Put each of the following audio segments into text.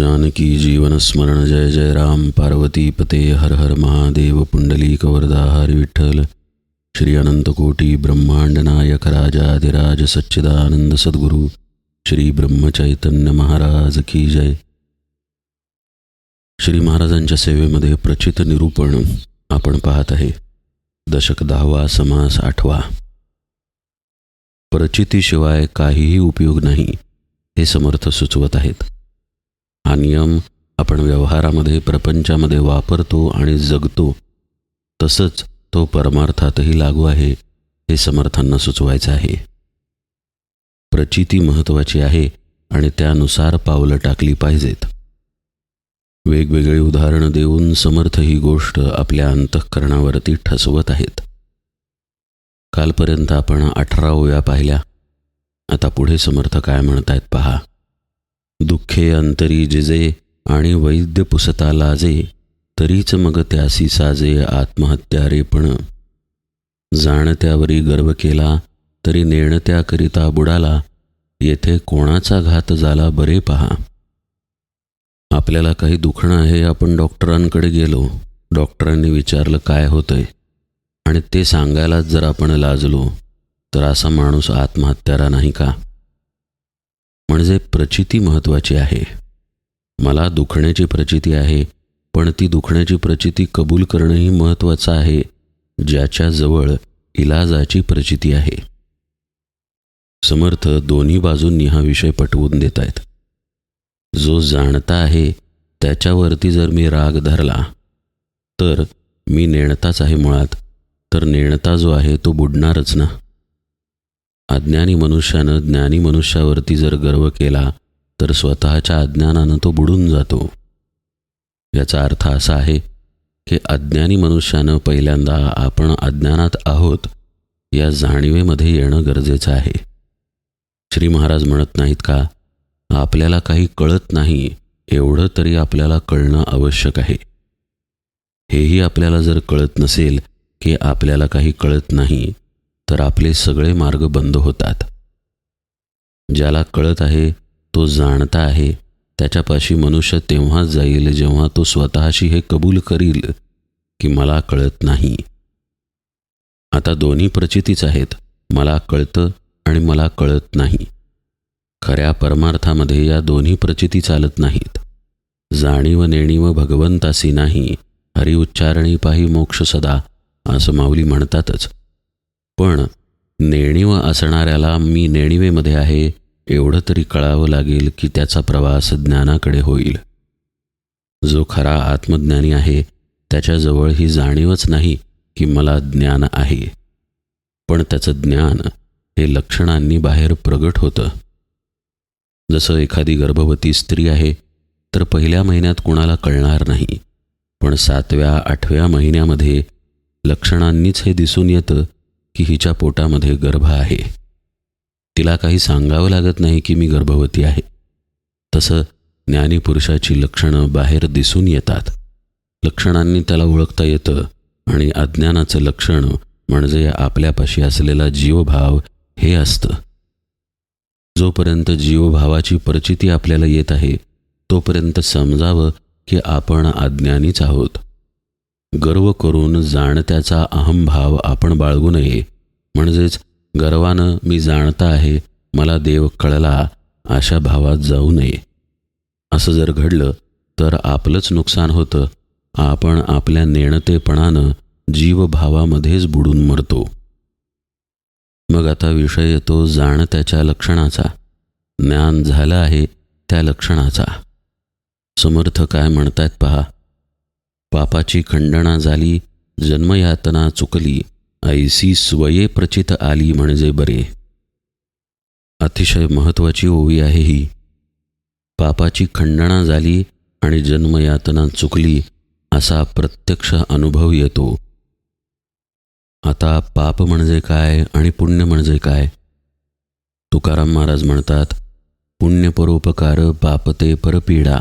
जानकी जीवन स्मरण जय जय राम। पार्वती पते हर हर महादेव। पुंडली कवरदा हर विठ्ठल। श्री अनंतकोटी ब्रह्मांड नायक राजाधिराज सच्चिदानंद सद्गुरु। श्री ब्रह्मचैतन्य महाराज की जय। श्री महाराजांच्या सेवेमध्ये प्रचित निरूपण आपण पाहत आहे. दशक दहावा समास आठवा. प्रचितीशिवाय काहीही उपयोग नाही हे समर्थ सुचवत आहेत. हा नियम आपण व्यवहारामध्ये प्रपंचामध्ये वापरतो आणि जगतो. तसंच तो परमार्थातही लागू आहे हे समर्थांना सुचवायचं आहे. प्रचिती महत्त्वाची आहे आणि त्यानुसार पावलं टाकली पाहिजेत. वेगवेगळी उदाहरणं देऊन समर्थ ही गोष्ट आपल्या अंतःकरणावरती ठसवत आहेत. कालपर्यंत आपण अठरा ओव्या पाहिल्या. आता पुढे समर्थ काय म्हणतायत पहा. दुःखे अंतरी जिजे आणि वैद्य पुसता लाजे तरीच मग त्यासी साजे आत्महत्या रेपण जाणत्यावरी गर्व केला तरी नेणत्याकरिता बुडाला येथे कोणाचा घात झाला बरे पहा. आपल्याला काही दुखणं आहे आपण डॉक्टरांकडे गेलो. डॉक्टरांनी विचारलं काय होतंय? आणि ते सांगायलाच जर आपण लाजलो तर असा माणूस आत्महत्यारा नाही का? म्हणजे प्रचिती महत्त्वाची आहे. मला दुखण्याची प्रचिती आहे पण ती दुखण्याची प्रचिती कबूल करणंही महत्त्वाचं आहे ज्याच्याजवळ इलाजाची प्रचिती आहे. समर्थ दोन्ही बाजूंनी हा विषय पटवून देत आहेत जो जाणता आहे त्याच्यावरती जर मी राग धरला तर मी नेणताच आहे मुळात तर नेणता जो आहे तो बुडणारच ना. अज्ञानी मनुष्यानं ज्ञानी मनुष्यावरती जर गर्व केला तर स्वतःच्या अज्ञानानं तो बुडून जातो. याचा अर्थ असा आहे की अज्ञानी मनुष्यानं पहिल्यांदा आपण अज्ञानात आहोत या जाणीवेमध्ये येणं गरजेचं आहे. श्री महाराज म्हणत नाहीत का आपल्याला काही कळत नाही एवढं तरी आपल्याला कळणं आवश्यक आहे. हेही आपल्याला जर कळत नसेल की आपल्याला काही कळत नाही तर आपले सगळे मार्ग बंद होतात. ज्याला कळत आहे तो जाणता आहे. त्याच्यापाशी मनुष्य तेव्हाच जाईल जेव्हा तो स्वतःशी हे कबूल करील की मला कळत नाही. आता दोन्ही प्रचितीच आहेत मला कळतं आणि मला कळत नाही. खऱ्या परमार्थामध्ये या दोन्ही प्रचिती चालत नाहीत. जाणीव नेणीव भगवंतासी नाही हरिउच्चारणी पाही मोक्ष सदा असं माऊली म्हणतातच. पण नेणीव असणाऱ्याला मी नेणिवेमध्ये आहे एवढं तरी कळावं लागेल की त्याचा प्रवास ज्ञानाकडे होईल. जो खरा आत्मज्ञानी आहे त्याच्याजवळ ही जाणीवच नाही की मला ज्ञान आहे. पण त्याचं ज्ञान हे लक्षणांनी बाहेर प्रगट होतं. जसं एखादी गर्भवती स्त्री आहे तर पहिल्या महिन्यात कुणाला कळणार नाही पण सातव्या आठव्या महिन्यामध्ये लक्षणांनीच हे दिसून येतं की हिच्या पोटामध्ये गर्भ आहे. तिला काही सांगावं लागत नाही की मी गर्भवती आहे. तसं ज्ञानीपुरुषाची लक्षणं बाहेर दिसून येतात. लक्षणांनी त्याला ओळखता येतं आणि अज्ञानाचं लक्षण म्हणजे आपल्यापाशी असलेला जीवभाव हे असतं. जोपर्यंत जीवभावाची परिचिती आपल्याला येत आहे तोपर्यंत समजावं की आपण अज्ञानीच आहोत. गर्व करून जाणत्याचा अहंभाव आपण बाळगू नये. म्हणजेच गर्वानं मी जाणता आहे मला देव कळला अशा भावात जाऊ नये. असं जर घडलं तर आपलंच नुकसान होतं. आपण आपल्या नेणतेपणानं जीवभावामध्येच बुडून मरतो. मग आता विषय येतो जाणत्याच्या लक्षणाचा. ज्ञान झालं आहे त्या लक्षणाचा. समर्थ काय म्हणतायत पहा. पापाची खंडणा झाली जन्मयातना चुकली ऐसी स्वये प्रचित आली म्हणजे बरे. अतिशय महत्त्वाची ओवी आहे ही. पापाची खंडणा झाली आणि जन्मयातना चुकली असा प्रत्यक्ष अनुभव येतो. आता पाप म्हणजे काय आणि पुण्य म्हणजे काय? तुकाराम महाराज म्हणतात पुण्यपरोपकार पापते परपीडा.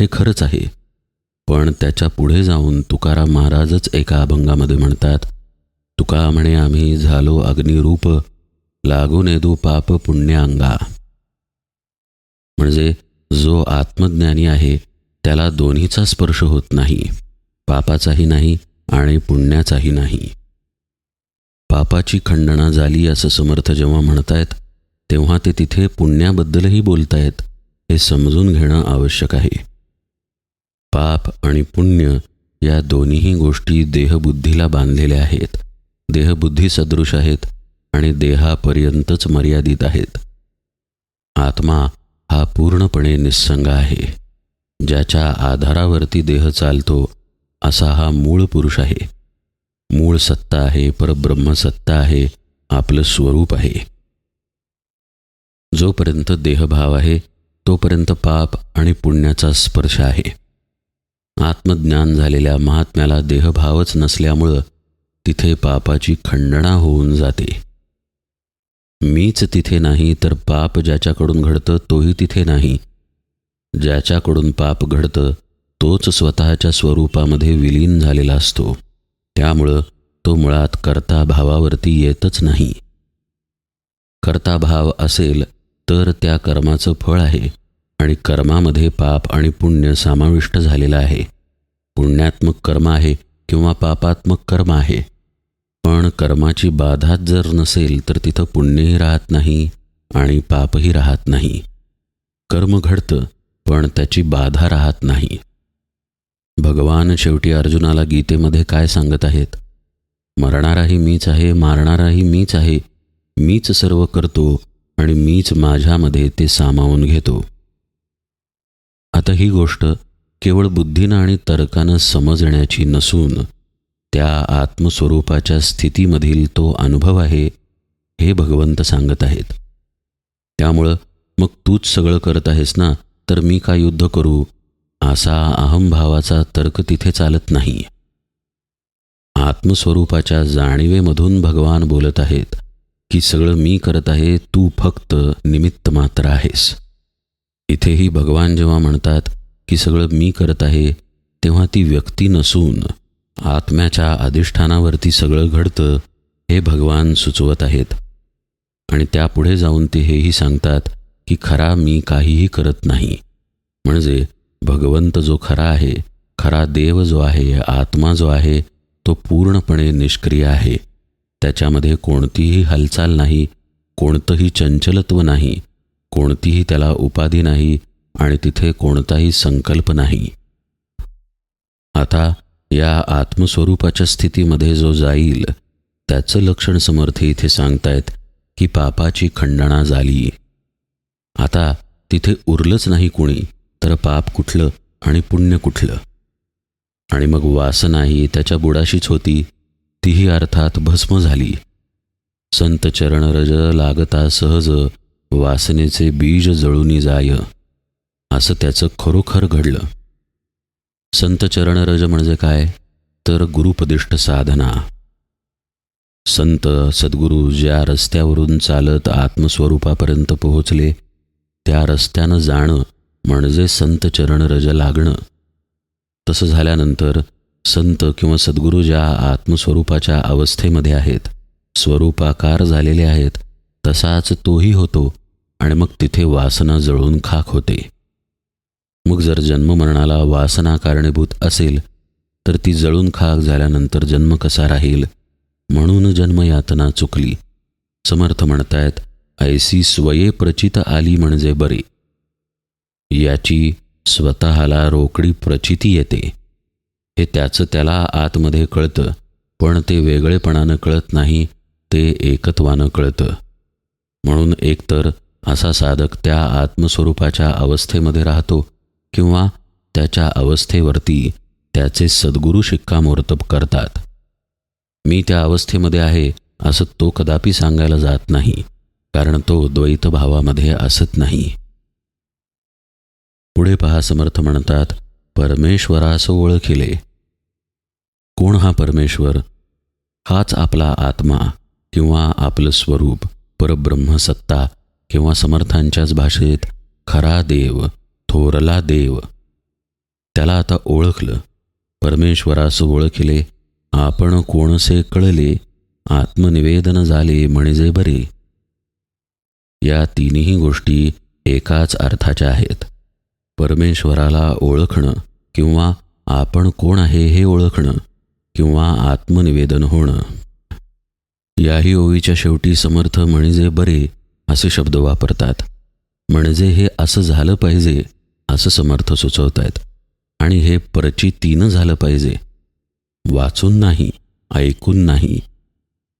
हे खरंच आहे. पण त्याच्या पुढे जाऊन तुकाराम महाराजच एका अभंगामध्ये म्हणतात तुका म्हणे आम्ही झालो अग्निरूप लागून येदू पाप पुण्य अंगा म्हणजे जो आत्मज्ञानी आहे त्याला दोन्हीचा स्पर्श होत नाही पापाचाही नाही आणि पुण्याचाही नाही. पापाची खंडना झाली असं समर्थ जेव्हा म्हणतायत तेव्हा ते तिथे पुण्याबद्दलही बोलतायत हे समजून घेणं आवश्यक आहे. पाप आणि पुण्य या दोन्हीही गोष्टी देहबुद्धीला बांधलेल्या आहेत. देहबुद्धी सदृश आहेत आणि देहापर्यंतच मर्यादित आहेत. आत्मा हा पूर्णपणे निस्संग आहे. ज्याच्या आधारावरती देह चालतो असा हा मूळ पुरुष आहे. मूळ सत्ता आहे परब्रह्मसत्ता आहे आपलं स्वरूप आहे. जोपर्यंत देहभाव आहे तोपर्यंत पाप आणि पुण्याचा स्पर्श आहे. आत्मज्ञान झालेल्या महात्म्याला देहभावच नसल्यामुळं तिथे पापाची खंडणा होऊन जाते. मीच तिथे नाही तर पाप ज्याच्याकडून घडतं तोही तिथे नाही. ज्याच्याकडून पाप घडतं तोच स्वतःच्या स्वरूपामध्ये विलीन झालेला असतो. त्यामुळं तो मुळात कर्ता भावावरती येतच नाही. कर्ता भाव असेल तर त्या कर्माचं फळ आहे. आणि कर्मामध्ये पाप आणि पुण्य समाविष्ट झालेलं आहे. पुण्यात्मक कर्म आहे किंवा पापात्मक कर्म आहे. पण कर्माची बाधाच जर नसेल तर तिथं पुण्यही राहत नाही आणि पापही राहत नाही. कर्म घडतं पण त्याची बाधा राहत नाही. भगवान शेवटी अर्जुनाला गीतेमध्ये काय सांगत आहेत? मरणाराही मीच आहे मारणाराही मीच आहे. मीच सर्व करतो आणि मीच माझ्यामध्ये ते सामावून घेतो. आता ही गोष्ट केवळ बुद्धीनं आणि तर्कानं समजण्याची नसून त्या आत्मस्वरूपाच्या स्थितीमधील तो अनुभव आहे हे भगवंत सांगत आहेत. त्यामुळं मग तूच सगळं करत आहेस ना तर मी का युद्ध करू? असा अहमभावाचा तर्क तिथे चालत नाही. आत्मस्वरूपाच्या जाणीवेमधून भगवान बोलत आहेत की सगळं मी करत आहे तू फक्त निमित्त मात्र आहेस. इथेही भगवान जेव्हा म्हणतात की सगळं मी करत आहे तेव्हा ती व्यक्ती नसून आत्म्याच्या अधिष्ठानावरती सगळं घडतं हे भगवान सुचवत आहेत. आणि त्यापुढे जाऊन ते हेही सांगतात की खरा मी काहीही करत नाही. म्हणजे भगवंत जो खरा आहे खरा देव जो आहे आत्मा जो आहे तो पूर्णपणे निष्क्रिय आहे. त्याच्यामध्ये कोणतीही हालचाल नाही कोणतंही चंचलत्व नाही. कोणतीही त्याला उपाधी नाही आणि तिथे कोणताही संकल्प नाही. आता या आत्मस्वरूपाच्या स्थितीमध्ये जो जाईल त्याचं लक्षण समर्थ इथे सांगतायत की पापाची खंडणा झाली. आता तिथे उरलंच नाही कुणी तर पाप कुठलं आणि पुण्य कुठलं? आणि मग वासनाही त्याच्या बुडाशीच होती तीही अर्थात भस्म झाली. संत चरणरज लागता सहज वासनेचे बीज जळूनी जाय असं त्याचं खरोखर घडलं. संत चरणरज म्हणजे काय? तर गुरुपदिष्ट साधना. संत सद्गुरू ज्या रस्त्यावरून चालत आत्मस्वरूपापर्यंत पोहोचले त्या रस्त्यानं जाणं म्हणजे संत चरणरज लागणं. तसं झाल्यानंतर संत किंवा सद्गुरू ज्या आत्मस्वरूपाच्या अवस्थेमध्ये आहेत स्वरूपाकार झालेले आहेत तसाच तोही होतो आणि मग तिथे वासना जळून खाक होते. मग जर जन्ममरणाला वासना कारणीभूत असेल तर ती जळून खाक झाल्यानंतर जन्म कसा राहील? म्हणून जन्मयातना चुकली. समर्थ म्हणतायत ऐसी स्वये प्रचित आली म्हणजे बरी. याची स्वतःला रोकडी प्रचिती येते. हे त्याचं त्याला आतमध्ये कळतं पण ते वेगळेपणानं कळत नाही ते एकत्वानं कळतं. म्हणून एकतर असा साधक त्या आत्मस्वरूपाच्या अवस्थेमध्ये राहतो किंवा त्याच्या अवस्थेवरती त्याचे सद्गुरू शिक्कामोर्तब करतात. मी त्या अवस्थेमध्ये आहे असं तो कदापि सांगायला जात नाही कारण तो द्वैत भावामध्ये असत नाही. पुढे पहा समर्थ म्हणतात परमेश्वरास ओळखिले. कोण हा परमेश्वर? हाच आपला आत्मा किंवा आपलं स्वरूप. परब्रह्मसत्ता किंवा समर्थांच्याच भाषेत खरा देव थोरला देव. त्याला आता ओळखलं. परमेश्वरास ओळखिले आपण कोणसे कळले आत्मनिवेदन झाले म्हणजे बरे. या तिन्ही गोष्टी एकाच अर्थाच्या आहेत. परमेश्वराला ओळखणं किंवा आपण कोण आहे हे ओळखणं किंवा आत्मनिवेदन होणं. याही ओळीच्या शेवटी समर्थ म्हणजे बरे असे शब्द वापरतात. म्हणजे हे असं झालं पाहिजे असं समर्थ सुचवत आहेत आणि हे प्रचितीनं झालं पाहिजे. वाचून नाही ऐकून नाही.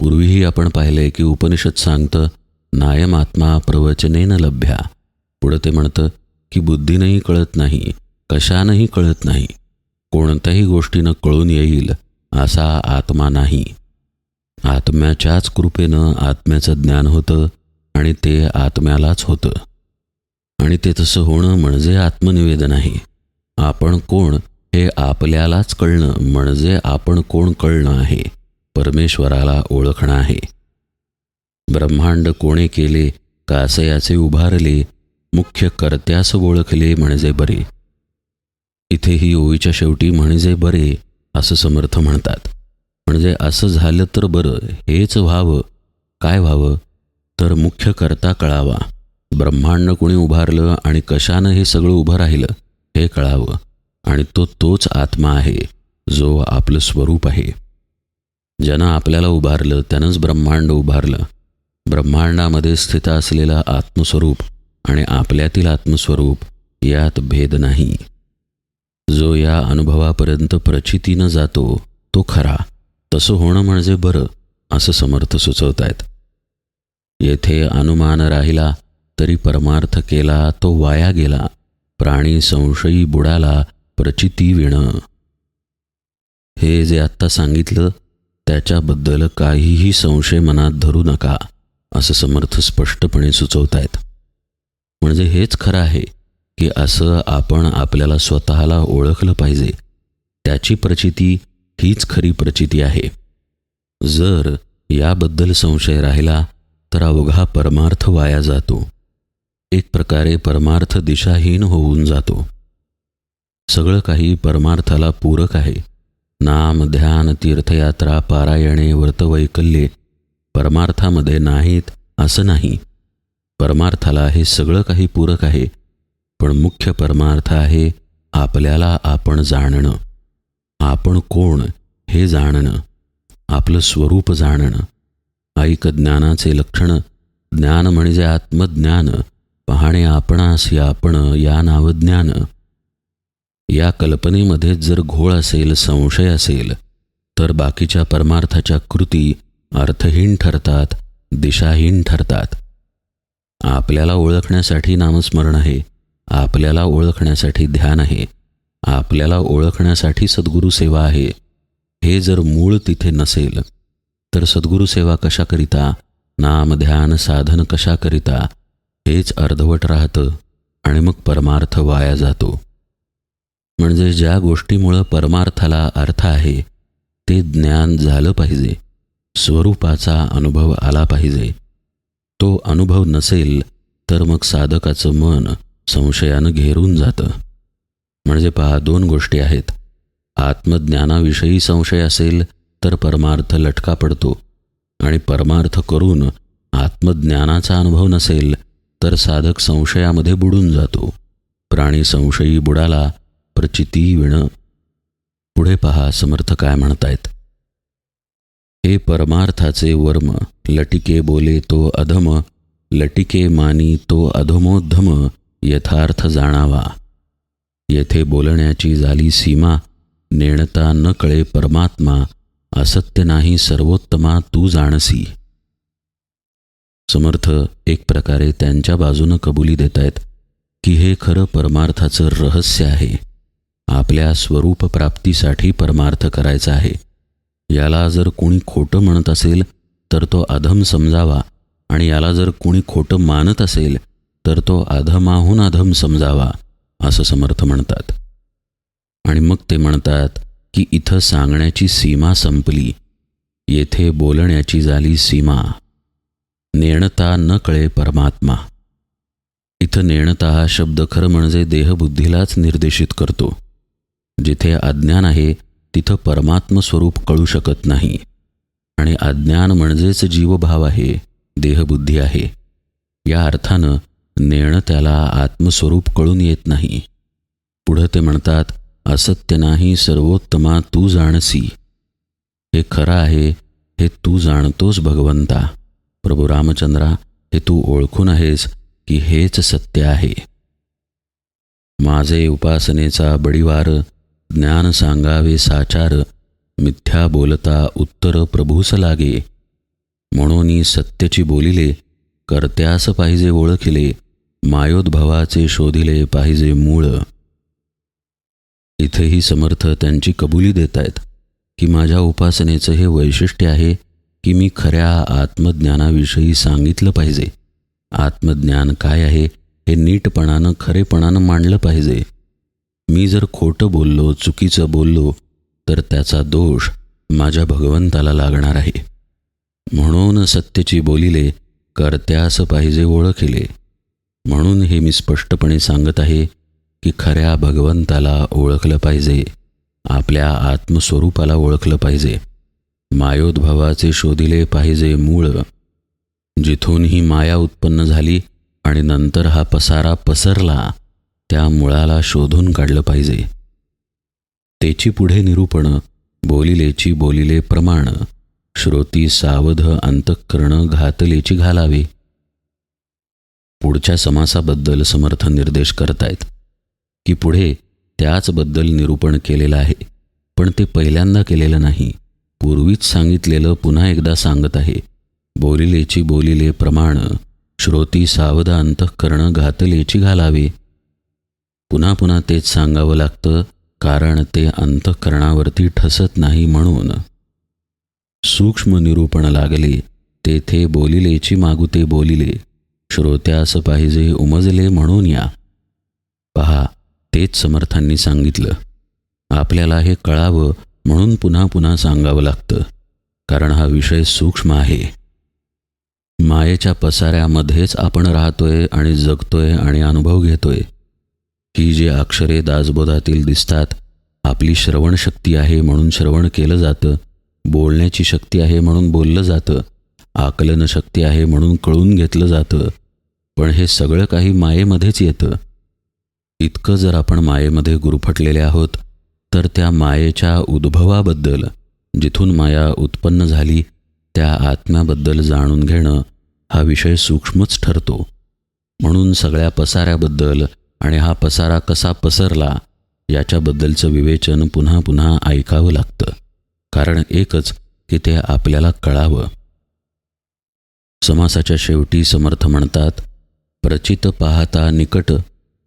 पूर्वीही आपण पाहिले की उपनिषद सांगतं नायम आत्मा प्रवचनेन लभ्या. पुढं ते म्हणतं की बुद्धीनंही कळत नाही कशानंही कळत नाही. कोणत्याही गोष्टीनं कळून येईल असा आत्मा नाही. आत्म्याच्याच कृपेनं आत्म्याचं ज्ञान होतं आणि ते आत्म्यालाच होतं. आणि ते तसं होणं म्हणजे आत्मनिवेदन आहे. आपण कोण हे आपल्यालाच कळणं म्हणजे आपण कोण कळणं आहे परमेश्वराला ओळखणं आहे. ब्रह्मांड कोणे केले कासयाचे उभारले मुख्य कर्त्यास ओळखले म्हणजे बरे. इथे ही ओळीच्या शेवटी म्हणजे बरे असं समर्थ म्हणतात. म्हणजे असं झालं तर बरं हेच व्हावं. काय व्हावं? तर मुख्य कर्ता कळावा. ब्रह्मांड कोणी उभारलं आणि कशानं हे सगळं उभं राहिलं हे कळावं. आणि तो तोच आत्मा आहे जो आपलं स्वरूप आहे. ज्यानं आपल्याला उभारलं त्यानंच ब्रह्मांड उभारलं. ब्रह्मांडामध्ये स्थित असलेलं आत्मस्वरूप आणि आपल्यातील आत्मस्वरूप यात भेद नाही. जो या अनुभवापर्यंत प्रचितीनं जातो तो खरा. तसं होणं म्हणजे बरं असं समर्थ सुचवत आहेत येथे अनुमान राहिला तरी परमार्थ केला तो वाया गेला प्राणी संशयी बुडाला प्रचिती विणं. हे जे आत्ता सांगितलं त्याच्याबद्दल काहीही संशय मनात धरू नका असं समर्थ स्पष्टपणे सुचवत आहेत म्हणजे हेच खरं आहे की असं आपण आपल्याला स्वतःला ओळखलं पाहिजे. त्याची प्रचिती हीच खरी प्रचिती आहे. जर याबद्दल संशय राहिला तर अवघा परमार्थ वाया जातो. एक प्रकारे परमार्थ दिशाहीन होऊन जातो. सगळं काही परमार्थाला पूरक आहे. नाम ध्यान तीर्थयात्रा पारायणे व्रतवैकल्ये परमार्थामध्ये नाहीत असं नाही. परमार्थाला हे सगळं काही पूरक आहे पण मुख्य परमार्थ आहे आपल्याला आपण जाणणं. आपण कोण हे जाणणं आपलं स्वरूप जाणणं ऐक ज्ञानाचे लक्षण ज्ञान म्हणजे आत्मज्ञान पाहणे आपणास या आपण या नावज्ञान या कल्पनेमध्ये जर घोळ असेल संशय असेल तर बाकीच्या परमार्थाच्या कृती अर्थहीन ठरतात दिशाहीन ठरतात. आपल्याला ओळखण्यासाठी नामस्मरण आहे आपल्याला ओळखण्यासाठी ध्यान आहे आपल्याला ओळखण्यासाठी सद्गुरू सेवा आहे. हे जर मूळ तिथे नसेल तर सद्गुरू सेवा कशाकरिता नाम ध्यान साधन कशाकरिता हेच अर्धवट राहतं आणि मग परमार्थ वाया जातो. म्हणजे ज्या गोष्टीमुळं परमार्थाला अर्थ आहे ते ज्ञान झालं पाहिजे स्वरूपाचा अनुभव आला पाहिजे. तो अनुभव नसेल तर मग साधकाचं मन संशयानं घेरून जातं. म्हणजे पहा दोन गोष्टी आहेत. आत्मज्ञानाविषयी संशय असेल तर परमार्थ लटका पडतो. आणि परमार्थ करून आत्मज्ञानाचा अनुभव नसेल तर साधक संशयामध्ये बुडून जातो. प्राणी संशयी बुडाला प्रचिती विण. पुढे पहा समर्थ काय म्हणतायत. हे परमार्थाचे वर्म लटिके बोले तो अधम लटिके मानी तो अधमोद्धम यथार्थ जाणावा. येथे बोलण्याची झाली सीमा नेणता न कळे परमात्मा असत्य नाही सर्वोत्तमा तू जाणसी. समर्थ एक प्रकारे त्यांच्या बाजूनं कबुली देत आहेत की हे खरं परमार्थाचं रहस्य आहे. आपल्या स्वरूप प्राप्तीसाठी परमार्थ करायचा आहे. याला जर कोणी खोटं म्हणत असेल तर तो अधम समजावा. आणि याला जर कोणी खोटं मानत असेल तर तो अधमाहून अधम समजावा. असं समर्थ म्हणतात. आणि मग ते म्हणतात की इथं सांगण्याची सीमा संपली. येथे बोलण्याची झाली सीमा. नेणता न कळे परमात्मा. इथं नेणता हा शब्द खरं म्हणजे देहबुद्धीलाच निर्देशित करतो. जिथे अज्ञान आहे तिथं परमात्म स्वरूप कळू शकत नाही. आणि अज्ञान म्हणजेच जीवभाव आहे देहबुद्धी आहे. या अर्थानं नेणं त्याला आत्मस्वरूप कळून येत नाही. पुढं ते म्हणतात असत्य नाही सर्वोत्तमा तू जाणसी. हे खरं आहे हे तू जाणतोस भगवंता. प्रभू रामचंद्रा हे तू ओळखून आहेस की हेच सत्य आहे. माझे उपासनेचा बडीवार ज्ञान सांगावे साचार मिथ्या बोलता उत्तर प्रभूस लागे. म्हणून सत्यची बोलिले कर्त्यास पाहिजे ओळखिले मायोद्भवाचे शोधिले पाहिजे मूळ. इथेही समर्थ त्यांची कबुली देत आहेत की माझ्या उपासनेचं हे वैशिष्ट्य आहे की मी खऱ्या आत्मज्ञानाविषयी सांगितलं पाहिजे. आत्मज्ञान काय आहे हे नीटपणानं खरेपणानं मांडलं पाहिजे. मी जर खोटं बोललो चुकीचं बोललो तर त्याचा दोष माझ्या भगवंताला लागणार आहे. म्हणून सत्यची बोलिले कर्त्यास पाहिजे ओळखिले. म्हणून हे मी स्पष्टपणे सांगत आहे की खऱ्या भगवंताला ओळखलं पाहिजे आपल्या आत्मस्वरूपाला ओळखलं पाहिजे मायोद्भवाचे शोधिले पाहिजे मूळ. जिथून ही माया उत्पन्न झाली आणि नंतर हा पसारा पसरला त्या मुळाला शोधून काढलं पाहिजे. तेची पुढे निरूपण बोलिलेची बोलिले प्रमाण श्रोती सावध अंतःकरण घातलेची घालावे. पुढच्या समासाबद्दल समर्थ निर्देश करतायत. की पुढे त्याचबद्दल निरूपण केलेलं आहे. पण ते पहिल्यांदा केलेलं नाही. पूर्वीच सांगितलेलं पुन्हा एकदा सांगत आहे. बोलिलेची बोलिले प्रमाण श्रोती सावध अंतःकरण घातलेची घालावे. पुन्हा पुन्हा तेच सांगावं लागतं कारण ते अंतःकरणावरती ठसत नाही म्हणून. सूक्ष्म निरूपण लागले तेथे बोलिलेची मागुते बोलिले. श्रोत्यास पाहिजे उमजले म्हणून या. पहा तेच समर्थांनी सांगितलं. आपल्याला हे कळावं म्हणून पुन्हा पुन्हा सांगावं लागतं कारण हा विषय सूक्ष्म आहे. मायेच्या पसाऱ्यामध्येच आपण राहतोय आणि जगतोय आणि अनुभव घेतोय. ही जी अक्षरे दासबोधातील दिसतात आपली श्रवणशक्ती आहे म्हणून श्रवण केलं जातं बोलण्याची शक्ती आहे म्हणून बोललं जातं आकलनशक्ती आहे म्हणून कळून घेतलं जातं. पण हे सगळं काही मायेमध्येच येतं. इतकं जर आपण मायेमध्ये गुरफटलेले आहोत तर त्या मायेच्या उद्भवाबद्दल जिथून माया उत्पन्न झाली त्या आत्म्याबद्दल जाणून घेणं हा विषय सूक्ष्मच ठरतो. म्हणून सगळ्या पसाऱ्याबद्दल आणि हा पसारा कसा पसरला याच्याबद्दलचं विवेचन पुन्हा पुन्हा ऐकावं लागतं. कारण एकच की ते आपल्याला कळावं. समासाच्या शेवटी समर्थ म्हणतात प्रचित पाहता निकट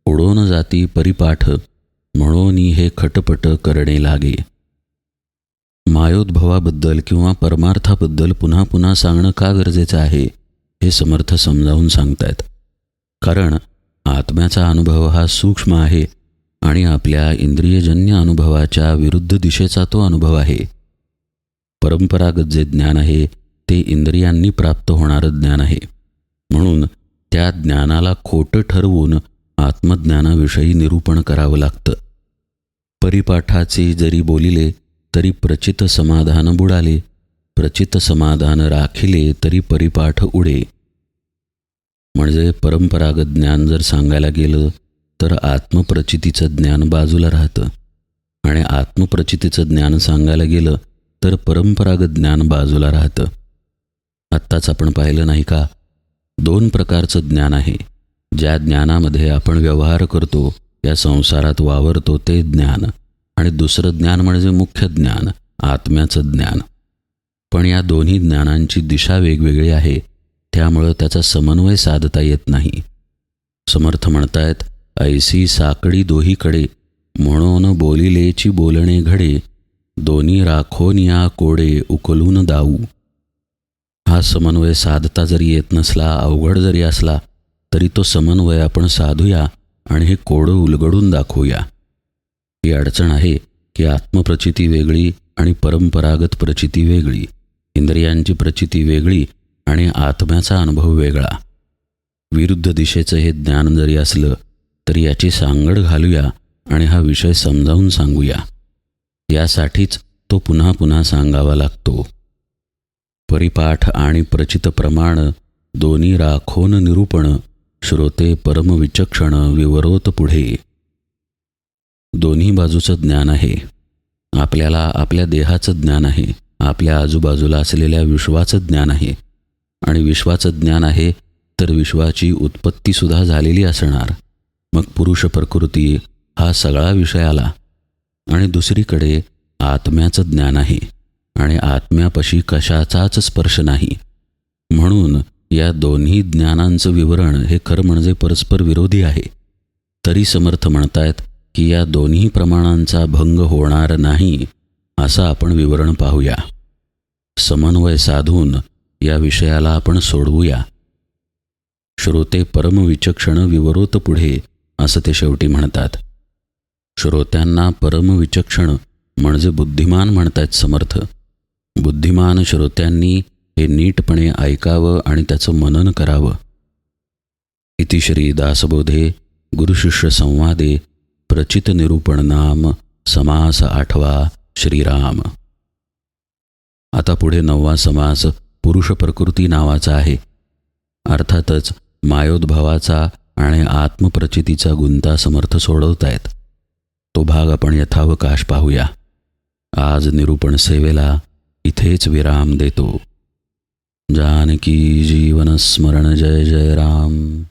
उडोन जाती परिपाठ म्हणून हे खटपट करणे लागे. मायोद्भवाबद्दल किंवा परमार्थाबद्दल पुन्हा पुन्हा सांगणं का गरजेचं आहे हे समर्थ समजावून सांगतायत. कारण आत्म्याचा अनुभव हा सूक्ष्म आहे आणि आपल्या इंद्रियजन्य अनुभवाच्या विरुद्ध दिशेचा तो अनुभव आहे. परंपरागत जे ज्ञान आहे ते इंद्रियांनी प्राप्त होणारं ज्ञान आहे. म्हणून त्या ज्ञानाला खोटं ठरवून आत्मज्ञानाविषयी निरूपण करावं लागतं. परिपाठाचे जरी बोलिले तरी प्रचित समाधान बुडाले प्रचित समाधान राखिले तरी परिपाठ उडे. म्हणजे परंपरागत ज्ञान जर सांगायला गेलं तर आत्मप्रचितीचं ज्ञान बाजूला राहतं. आणि आत्मप्रचितीचं ज्ञान सांगायला गेलं तर परंपरागत ज्ञान बाजूला राहतं. आत्ताच आपण पाहिलं नाही का? दोन प्रकारचं ज्ञान आहे. ज्या ज्ञानामध्ये आपण व्यवहार करतो या संसारात वावरतो ते ज्ञान. आणि दुसरं ज्ञान म्हणजे मुख्य ज्ञान आत्म्याचं ज्ञान. पण या दोन्ही ज्ञानांची दिशा वेगवेगळी आहे. त्यामुळं त्याचा समन्वय साधता येत नाही. समर्थ म्हणतायत ऐसी साकडी दोहीकडे म्हणून बोलिलेची बोलणे घडे दोन्ही राखोन या कोडे उकलून दाऊ. हा समन्वय साधता जरी येत नसला अवघड जरी असला तरी तो समन्वय आपण साधूया आणि हे कोडं उलगडून दाखवूया. ही अडचण आहे की आत्मप्रचिती वेगळी आणि परंपरागत प्रचिती वेगळी इंद्रियांची प्रचिती वेगळी आणि आत्म्याचा अनुभव वेगळा. विरुद्ध दिशेचं हे ज्ञान जरी असलं तरी याची सांगड घालूया आणि हा विषय समजावून सांगूया. यासाठीच तो पुन्हा पुन्हा सांगावा लागतो. परिपाठ आणि प्रचित प्रमाण दोन्ही राखोन निरूपण श्रोते परमविचक्षण विवरोत पुढे. दोन्ही बाजूचं ज्ञान आहे. आपल्याला आपल्या देहाचं ज्ञान आहे. आपल्या आजूबाजूला असलेल्या विश्वाचं ज्ञान आहे. आणि विश्वाचं ज्ञान आहे तर विश्वाची उत्पत्तीसुद्धा झालेली असणार. मग पुरुष प्रकृती हा सगळा विषय आला. आणि दुसरीकडे आत्म्याचं ज्ञान आहे. आणि आत्म्यापाशी कशाचाच स्पर्श नाही. म्हणून या दोन्ही ज्ञानांचं विवरण हे खरं म्हणजे परस्पर विरोधी आहे. तरी समर्थ म्हणतायत की या दोन्ही प्रमाणांचा भंग होणार नाही असं आपण विवरण पाहूया. समन्वय साधून या विषयाला आपण सोडवूया. श्रोते परमविचक्षण विवरोत पुढे असं ते शेवटी म्हणतात. श्रोत्यांना परमविचक्षण म्हणजे बुद्धिमान म्हणतायत समर्थ. बुद्धिमान श्रोत्यांनी हे नीटपणे ऐकावं आणि त्याचं मनन करावं. इतिश्री दासबोधे गुरुशिष्य संवादे प्रचित निरूपण नाम समास आठवा श्रीराम. आता पुढे नववा समास पुरुष प्रकृती नावाचा आहे. अर्थातच मायोद्भवाचा आणि आत्मप्रचितीचा गुंता समर्थ सोडवतायत. तो भाग आपण यथावकाश पाहूया. आज निरूपण सेवेला इथेच विराम देतो. जानकी जीवन स्मरण जय जय राम.